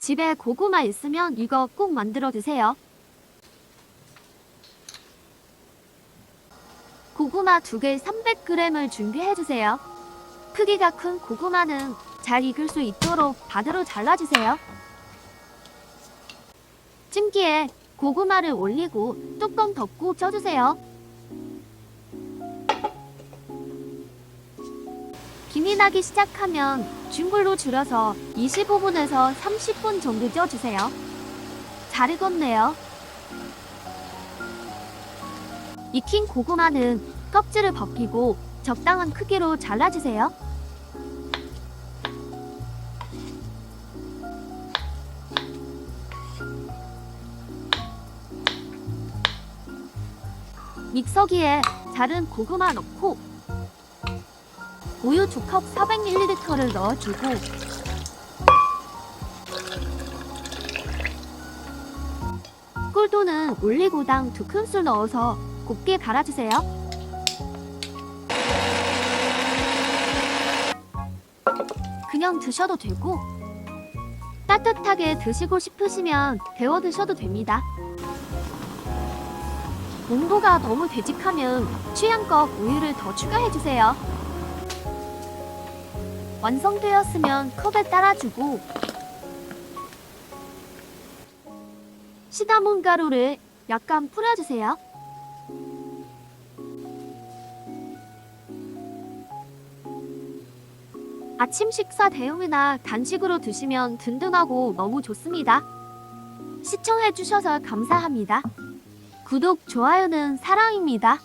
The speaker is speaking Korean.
집에 고구마 있으면 이거 꼭 만들어 드세요. 고구마 두개 300g을 준비해 주세요. 크기가 큰 고구마는 잘 익을 수 있도록 반으로 잘라주세요. 찜기에 고구마를 올리고 뚜껑 덮고 쪄주세요. 김이 나기 시작하면 중불로 줄여서 25분에서 30분 정도 쪄주세요. 잘 익었네요. 익힌 고구마는 껍질을 벗기고 적당한 크기로 잘라주세요. 믹서기에 자른 고구마 넣고 우유 두컵 400ml를 넣어주고 꿀도는 올리고당 두 큰술 넣어서 곱게 갈아주세요. 그냥 드셔도 되고 따뜻하게 드시고 싶으시면 데워 드셔도 됩니다. 온도가 너무 되직하면 취향껏 우유를 더 추가해주세요. 완성되었으면 컵에 따라주고 시나몬 가루를 약간 뿌려주세요. 아침 식사 대용이나 간식으로 드시면 든든하고 너무 좋습니다. 시청해주셔서 감사합니다. 구독, 좋아요는 사랑입니다.